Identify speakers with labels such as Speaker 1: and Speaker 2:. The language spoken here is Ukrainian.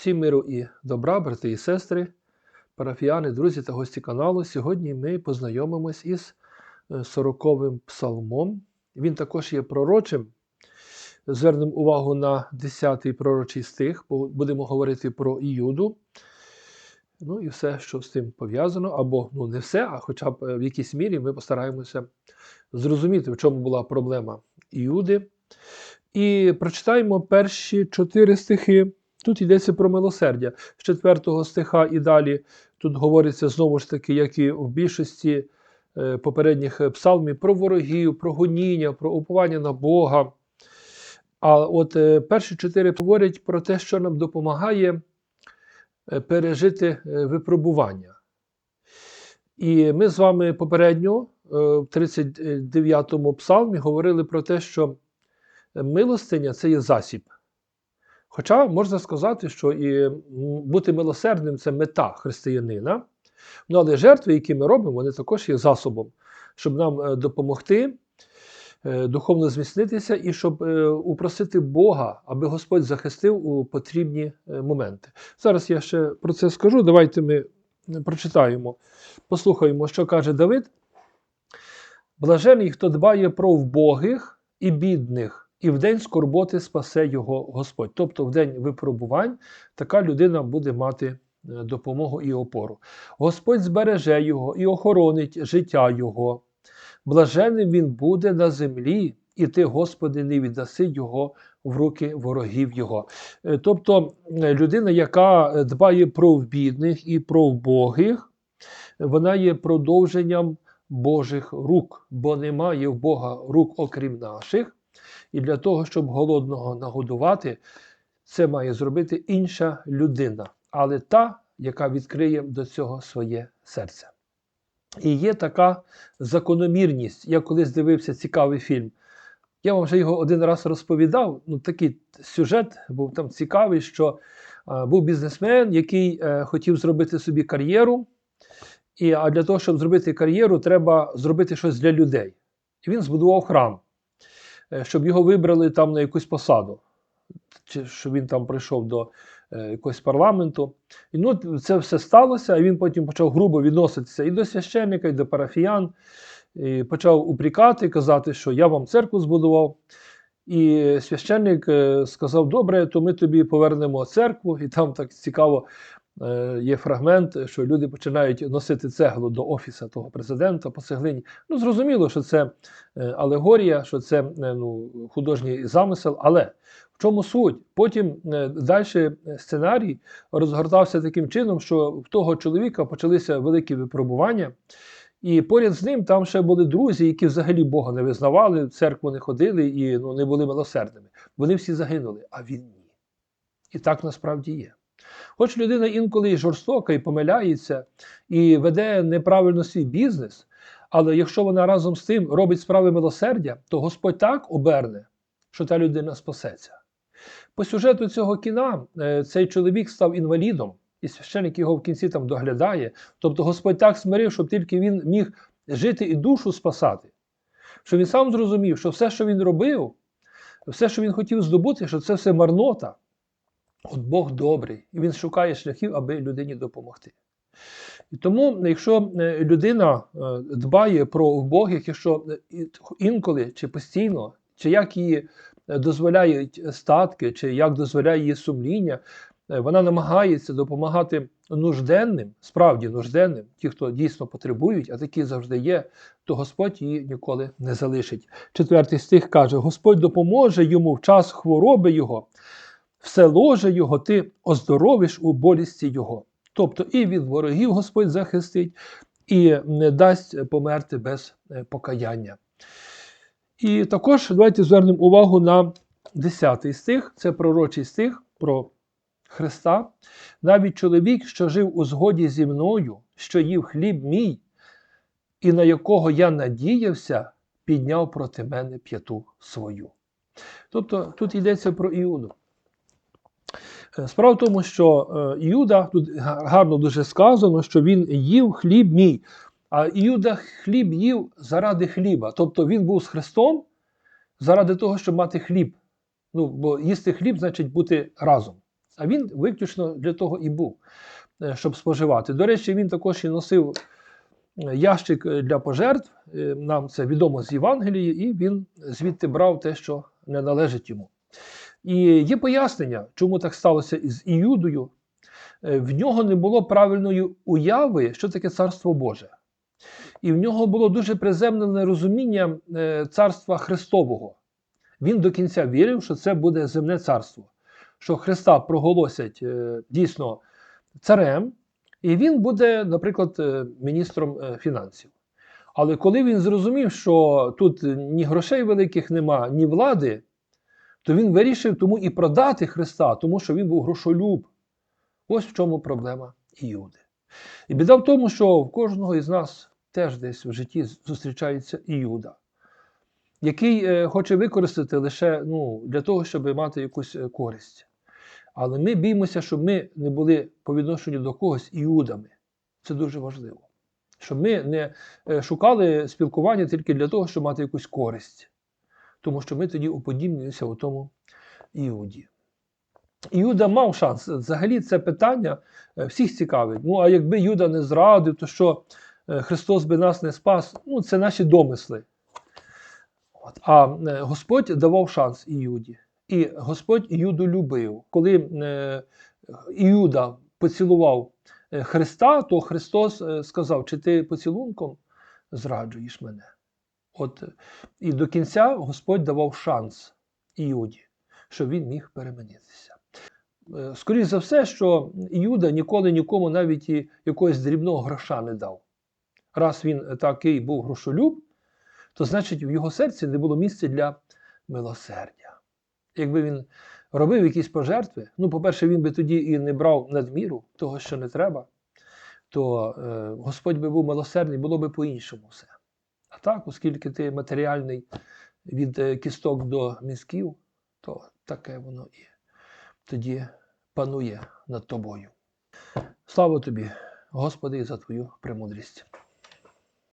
Speaker 1: Всім миру і добра, брати і сестри, парафіяни, друзі та гості каналу. Сьогодні ми познайомимось із 40-м псалмом. Він також є пророчим. Звернемо увагу на 10-й пророчий стих, будемо говорити про Іуду. Ну і все, що з тим пов'язано, або ну не все, а хоча б е, в якійсь мірі ми постараємося зрозуміти, в чому була проблема Іуди. І прочитаємо перші чотири стихи. Тут йдеться про милосердя. З четвертого стиха і далі тут говориться знову ж таки, як і в більшості е, попередніх псалмів, про ворогів, про гоніння, про уповання на Бога. А от е, перші чотири говорять про те, що нам допомагає е, пережити випробування. І ми з вами попередньо в 39-му псалмі говорили про те, що милостиня це є засіб. Хоча можна сказати, що і бути милосердним це мета християнина. Ну, але жертви, які ми робимо, вони також є засобом, щоб нам допомогти духовно зміцнитися і щоб упросити Бога, аби Господь захистив у потрібні моменти. Зараз я ще про це скажу. Давайте ми прочитаємо, послухаємо, що каже Давид. Блажений, хто дбає про вбогих і бідних і в день скорботи спасе його Господь. Тобто, в день випробувань така людина буде мати е, допомогу і опору. Господь збереже його і охоронить життя Його. Блаженним він буде на землі, і ти, Господи, не віддаси його в руки ворогів Його. Е, тобто е, людина, яка дбає про бідних і про вбогих, вона є продовженням Божих рук, бо немає в Бога рук, окрім наших. І для того, щоб голодного нагодувати, це має зробити інша людина, але та, яка відкриє до цього своє серце. І є така закономірність. Я колись дивився цікавий фільм. Я вам вже його один раз розповідав. Ну, Такий сюжет був там цікавий, що а, був бізнесмен, який е, хотів зробити собі кар'єру. І, А для того, щоб зробити кар'єру, треба зробити щось для людей. І він збудував храм. Е, щоб його вибрали там на якусь посаду, чи щоб він там прийшов до е, якогось парламенту. І ну, це все сталося, і він потім почав грубо відноситися і до священника, і до парафіян, і почав упрікати, казати, що я вам церкву збудував. І священник е, сказав: Добре, то ми тобі повернемо церкву, і там так цікаво є фрагмент, що люди починають носити цеглу до офіса того президента по цеглині. Ну, зрозуміло, що це е, алегорія, що це е, ну, художній замисел, але в чому суть? Потім далі сценарій розгортався таким чином, що в того чоловіка почалися великі випробування. І поряд з ним там ще були друзі, які взагалі Бога не визнавали, в церкву не ходили і ну, не були милосердними. Вони всі загинули, а він ні. І так насправді є. Хоч людина інколи і жорстока, і помиляється, і веде неправильно свій бізнес, але якщо вона разом з тим робить справи милосердя, то Господь так оберне, що та людина спасеться. По сюжету цього кіна е, цей чоловік став інвалідом, і священник його в кінці там доглядає. Тобто Господь так смирив, щоб тільки він міг жити і душу спасати. Що він сам зрозумів, що все, що він робив, все, що він хотів здобути, що це все марнота. От Бог добрий, і Він шукає шляхів, аби людині допомогти. І тому, якщо е, людина е, дбає про вбогих, якщо е, інколи чи постійно, чи як її дозволяють статки, чи як дозволяє її сумління, вона намагається допомагати нужденним, справді нужденним, ті, хто дійсно потребують, а такі завжди є, то Господь її ніколи не залишить. Четвертий стих каже: Господь допоможе йому в час хвороби його все ложе його ти оздоровиш у болісті Його. Тобто і від ворогів Господь захистить, і не дасть померти без е, покаяння. І також давайте звернемо увагу на 10 стих, це пророчий стих про Христа. Навіть чоловік, що жив у згоді зі мною, що їв хліб мій, і на якого я надіявся, підняв проти мене п'яту свою. Тобто тут йдеться про Іуду. Е, справа в тому, що е, Іуда, тут гарно дуже сказано, що він їв хліб мій. А Іуда хліб їв заради хліба. Тобто він був з Христом заради того, щоб мати хліб. Ну, Бо їсти хліб значить бути разом. А він виключно для того і був, е, щоб споживати. До речі, він також і носив ящик для пожертв. Нам це відомо з Євангелії, і він звідти брав те, що не належить йому. І є пояснення, чому так сталося із Іудою. Е, В нього не було правильної уяви, що таке царство Боже. І в нього було дуже приземлене розуміння е, царства Христового. Він до кінця вірив, що це буде земне царство, що Христа проголосять е, дійсно царем, і він буде, наприклад, міністром фінансів. Але коли він зрозумів, що тут ні грошей великих нема, ні влади, то він вирішив тому і продати Христа, тому що він був грошолюб. Ось в чому проблема Іуди. І біда в тому, що в кожного із нас теж десь в житті зустрічається Іуда, який е, хоче використати лише ну, для того, щоб мати якусь е, користь. Але ми біймося, щоб ми не були по відношенню до когось іудами. Це дуже важливо. Щоб ми не е, шукали спілкування тільки для того, щоб мати якусь користь. Тому що ми тоді уподібнюємося у тому Іуді. Іуда мав шанс. Взагалі це питання е, всіх цікавить. Ну, а якби Юда не зрадив, то що е, Христос би нас не спас? Ну, це наші домисли. От. А е, Господь давав шанс Іуді. І Господь Іуду любив. Коли Іуда поцілував Христа, то Христос сказав, чи ти поцілунком зраджуєш мене. От, е, і до кінця Господь давав шанс Іуді, щоб він міг перемінитися. Е, Скоріше за все, що Іуда ніколи нікому навіть і якогось дрібного гроша не дав. Раз він такий був грошолюб, то значить в його серці не було місця для милосердя. Якби він робив якісь пожертви, ну, по-перше, він би тоді і не брав надміру того, що не треба, то е, Господь би був милосердний, було би по-іншому все. Так, оскільки ти матеріальний від е, кісток до мізків, то таке воно і тоді панує над тобою. Слава тобі, Господи, за Твою премудрість.